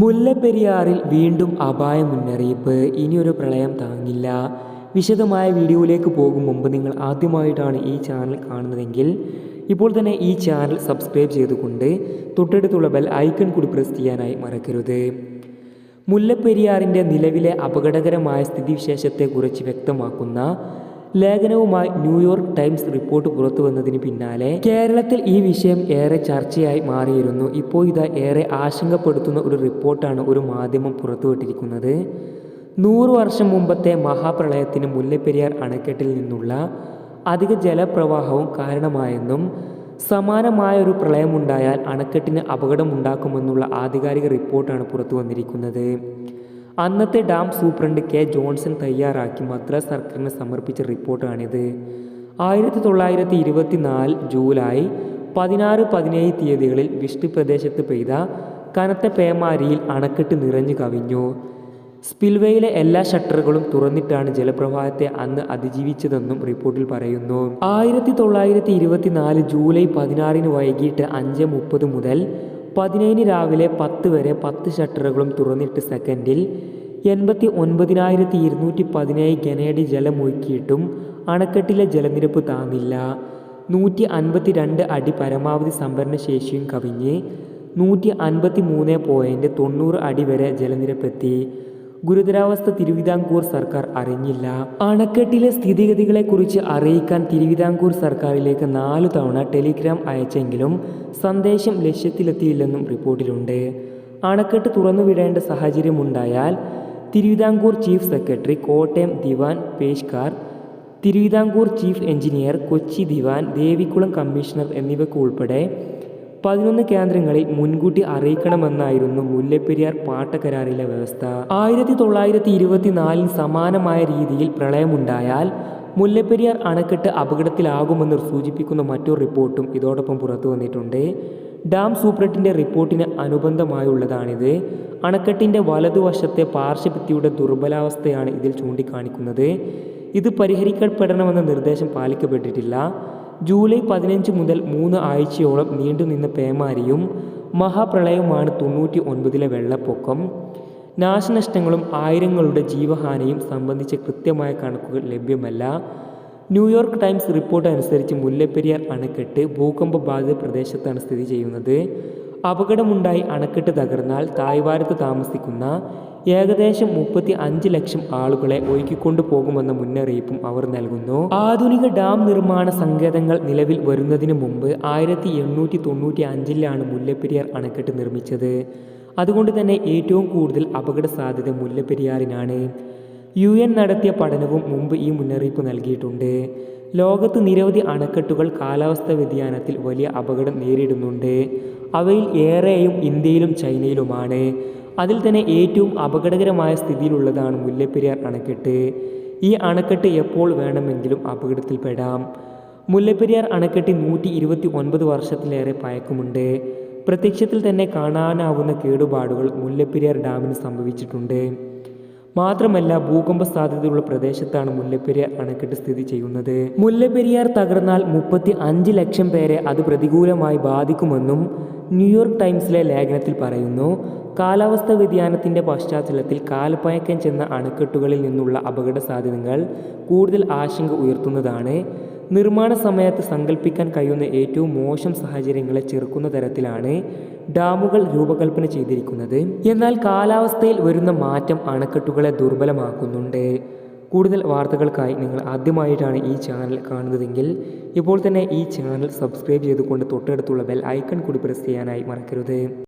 മുല്ലപ്പെരിയാറിൽ വീണ്ടും അപായ മുന്നറിയിപ്പ്. ഇനിയൊരു പ്രളയം താങ്ങില്ല. വിശദമായ വീഡിയോയിലേക്ക് പോകും മുമ്പ് നിങ്ങൾ ആദ്യമായിട്ടാണ് ഈ ചാനൽ കാണുന്നതെങ്കിൽ ഇപ്പോൾ തന്നെ ഈ ചാനൽ സബ്സ്ക്രൈബ് ചെയ്തുകൊണ്ട് തൊട്ടടുത്തുള്ള ബെൽ ഐക്കൺ കൂടി പ്രസ് ചെയ്യാനായി മറക്കരുത്. മുല്ലപ്പെരിയാറിന്റെ നിലവിലെ അപകടകരമായ സ്ഥിതിവിശേഷത്തെക്കുറിച്ച് വ്യക്തമാക്കുന്ന ലേഖനവുമായി ന്യൂയോർക്ക് ടൈംസ് റിപ്പോർട്ട് പുറത്തു വന്നതിന് പിന്നാലെ കേരളത്തിൽ ഈ വിഷയം ഏറെ ചർച്ചയായി മാറിയിരുന്നു. ഇപ്പോൾ ഇത് ഏറെ ആശങ്കപ്പെടുത്തുന്ന ഒരു റിപ്പോർട്ടാണ് ഒരു മാധ്യമം പുറത്തുവിട്ടിരിക്കുന്നത്. നൂറു വർഷം മുമ്പത്തെ മഹാപ്രളയത്തിന് മുല്ലപ്പെരിയാർ അണക്കെട്ടിൽ നിന്നുള്ള അധിക ജലപ്രവാഹവും കാരണമായെന്നും സമാനമായ ഒരു പ്രളയമുണ്ടായാൽ അണക്കെട്ടിന് അപകടമുണ്ടാക്കുമെന്നുള്ള ആധികാരിക റിപ്പോർട്ടാണ് പുറത്തു വന്നിരിക്കുന്നത് അന്നത്തെ ഡാം സൂപ്രണ്ട് കെ ജോൺസൺ തയ്യാറാക്കി മദ്രാസ് സർക്കാരിന് സമർപ്പിച്ച റിപ്പോർട്ടാണിത്. ആയിരത്തി തൊള്ളായിരത്തി ഇരുപത്തിനാല് ജൂലൈ പതിനാറ് പതിനേഴ് തീയതികളിൽ വിഷ്ണു പ്രദേശത്ത് പെയ്ത കനത്ത പേമാരിയിൽ അണക്കെട്ട് നിറഞ്ഞു കവിഞ്ഞു. സ്പിൽവേയിലെ എല്ലാ ഷട്ടറുകളും തുറന്നിട്ടാണ് ജലപ്രവാഹത്തെ അന്ന് അതിജീവിച്ചതെന്നും റിപ്പോർട്ടിൽ പറയുന്നു. ആയിരത്തി തൊള്ളായിരത്തി ഇരുപത്തിനാല് ജൂലൈ പതിനാറിന് വൈകിട്ട് അഞ്ച് മുപ്പത് മുതൽ പതിനേഴിന് രാവിലെ പത്ത് വരെ പത്ത് ഷട്ടറുകളും തുറന്നിട്ട് സെക്കൻഡിൽ എൺപത്തി ഒൻപതിനായിരത്തി ഇരുന്നൂറ്റി പതിനേഴ് ഗനയടി ജലം ഒഴുക്കിയിട്ടും അണക്കെട്ടിലെ ജലനിരപ്പ് താന്നില്ല നൂറ്റി അൻപത്തി രണ്ട് അടി പരമാവധി സംഭരണശേഷിയും കവിഞ്ഞ് നൂറ്റി അൻപത്തി മൂന്ന് പോയിന്റ് തൊണ്ണൂറ് അടി വരെ ജലനിരപ്പെത്തി. ഗുരുതരാവസ്ഥ തിരുവിതാംകൂർ സർക്കാർ അറിഞ്ഞില്ല. അണക്കെട്ടിലെ സ്ഥിതിഗതികളെക്കുറിച്ച് അറിയിക്കാൻ തിരുവിതാംകൂർ സർക്കാരിലേക്ക് നാലു തവണ ടെലിഗ്രാം അയച്ചെങ്കിലും സന്ദേശം ലക്ഷ്യത്തിലെത്തിയില്ലെന്നും റിപ്പോർട്ടിലുണ്ട്. അണക്കെട്ട് തുറന്നുവിടേണ്ട സാഹചര്യമുണ്ടായാൽ തിരുവിതാംകൂർ ചീഫ് സെക്രട്ടറി കോട്ടയം ദിവാൻ പേഷ്കാർ തിരുവിതാംകൂർ ചീഫ് എഞ്ചിനീയർ കൊച്ചി ദിവാൻ ദേവികുളം കമ്മീഷണർ എന്നിവയ്ക്ക് ഉൾപ്പെടെ പതിനൊന്ന് കേന്ദ്രങ്ങളിൽ മുൻകൂട്ടി അറിയിക്കണമെന്നായിരുന്നു മുല്ലപ്പെരിയാർ പാട്ടക്കരാറിലെ വ്യവസ്ഥ. ആയിരത്തി തൊള്ളായിരത്തി ഇരുപത്തിനാലിൽ സമാനമായ രീതിയിൽ പ്രളയമുണ്ടായാൽ മുല്ലപ്പെരിയാർ അണക്കെട്ട് അപകടത്തിലാകുമെന്ന് സൂചിപ്പിക്കുന്ന മറ്റൊരു റിപ്പോർട്ടും ഇതോടൊപ്പം പുറത്തു വന്നിട്ടുണ്ട്. ഡാം സൂപ്രണ്ടിന്റെ റിപ്പോർട്ടിന് അനുബന്ധമായുള്ളതാണിത്. അണക്കെട്ടിന്റെ വലതുവശത്തെ പാർശ്വഭിത്തിയുടെ ദുർബലാവസ്ഥയാണ് ഇതിൽ ചൂണ്ടിക്കാണിക്കുന്നത്. ഇത് പരിഹരിക്കപ്പെടണമെന്ന നിർദ്ദേശം പാലിക്കപ്പെട്ടിട്ടില്ല. ജൂലൈ പതിനഞ്ച് മുതൽ മൂന്ന് ആഴ്ചയോളം നീണ്ടുനിന്ന പേമാരിയും മഹാപ്രളയവുമാണ് തൊണ്ണൂറ്റി ഒൻപതിലെ വെള്ളപ്പൊക്കം. നാശനഷ്ടങ്ങളും ആയിരങ്ങളുടെ ജീവഹാനിയും സംബന്ധിച്ച കൃത്യമായ കണക്കുകൾ ലഭ്യമല്ല. ന്യൂയോർക്ക് ടൈംസ് റിപ്പോർട്ട് അനുസരിച്ച് മുല്ലപ്പെരിയാർ അണക്കെട്ട് ഭൂകമ്പ ബാധിത പ്രദേശത്താണ് സ്ഥിതി ചെയ്യുന്നത്. അപകടമുണ്ടായി അണക്കെട്ട് തകർന്നാൽ തായ്വാരത്ത് താമസിക്കുന്ന ഏകദേശം മുപ്പത്തി അഞ്ച് ലക്ഷം ആളുകളെ ഒഴുക്കിക്കൊണ്ടു പോകുമെന്ന മുന്നറിയിപ്പും അവർ നൽകുന്നു. ആധുനിക ഡാം നിർമ്മാണ സങ്കേതങ്ങൾ നിലവിൽ വരുന്നതിന് മുമ്പ് ആയിരത്തി എണ്ണൂറ്റി തൊണ്ണൂറ്റി അഞ്ചിലാണ് മുല്ലപ്പെരിയാർ അണക്കെട്ട് നിർമ്മിച്ചത്. അതുകൊണ്ട് തന്നെ ഏറ്റവും കൂടുതൽ അപകട സാധ്യത മുല്ലപ്പെരിയാറിനാണ്. യു എൻ നടത്തിയ പഠനവും മുമ്പ് ഈ മുന്നറിയിപ്പ് നൽകിയിട്ടുണ്ട്. ലോകത്ത് നിരവധി അണക്കെട്ടുകൾ കാലാവസ്ഥ വ്യതിയാനത്തിൽ വലിയ അപകടം നേരിടുന്നുണ്ട്. അവയിൽ ഏറെയും ഇന്ത്യയിലും ചൈനയിലുമാണ്. അതിൽ തന്നെ ഏറ്റവും അപകടകരമായ സ്ഥിതിയിലുള്ളതാണ് മുല്ലപ്പെരിയാർ അണക്കെട്ട്. ഈ അണക്കെട്ട് എപ്പോൾ വേണമെങ്കിലും അപകടത്തിൽപ്പെടാം. മുല്ലപ്പെരിയാർ അണക്കെട്ട് നൂറ്റി ഇരുപത്തി ഒൻപത് വർഷത്തിലേറെ പഴക്കമുണ്ട് പ്രത്യക്ഷത്തിൽ തന്നെ കാണാനാവുന്ന കേടുപാടുകൾ മുല്ലപ്പെരിയാർ ഡാമിന് സംഭവിച്ചിട്ടുണ്ട്. മാത്രമല്ല ഭൂകമ്പ സാധ്യതയുള്ള പ്രദേശത്താണ് മുല്ലപ്പെരിയാർ അണക്കെട്ട് സ്ഥിതി ചെയ്യുന്നത്. മുല്ലപ്പെരിയാർ തകർന്നാൽ മുപ്പത്തി അഞ്ച് ലക്ഷം പേരെ അത് പ്രതികൂലമായി ബാധിക്കുമെന്നും ന്യൂയോർക്ക് ടൈംസിലെ ലേഖനത്തിൽ പറയുന്നു കാലാവസ്ഥാ വ്യതിയാനത്തിന്റെ പശ്ചാത്തലത്തിൽ കാലപ്പയക്കം ചെന്ന അണക്കെട്ടുകളിൽ നിന്നുള്ള അപകട സാധ്യതകൾ കൂടുതൽ ആശങ്ക ഉയർത്തുന്നതാണ്. നിർമ്മാണ സമയത്ത് സങ്കല്പിക്കാൻ കഴിയുന്ന ഏറ്റവും മോശം സാഹചര്യങ്ങളെ ചെറുക്കുന്ന തരത്തിലാണ് ഡാമുകൾ രൂപകൽപ്പന ചെയ്തിരിക്കുന്നത്. എന്നാൽ കാലാവസ്ഥയിൽ വരുന്ന മാറ്റം അണക്കെട്ടുകളെ ദുർബലമാക്കുന്നുണ്ട്. കൂടുതൽ വാർത്തകൾക്കായി നിങ്ങൾ ആദ്യമായിട്ടാണ് ഈ ചാനൽ കാണുന്നതെങ്കിൽ ഇപ്പോൾ തന്നെ ഈ ചാനൽ സബ്സ്ക്രൈബ് ചെയ്തുകൊണ്ട് തൊട്ടടുത്തുള്ള ബെൽ ഐക്കൺ കൂടി പ്രസ് ചെയ്യാനായി മറക്കരുത്.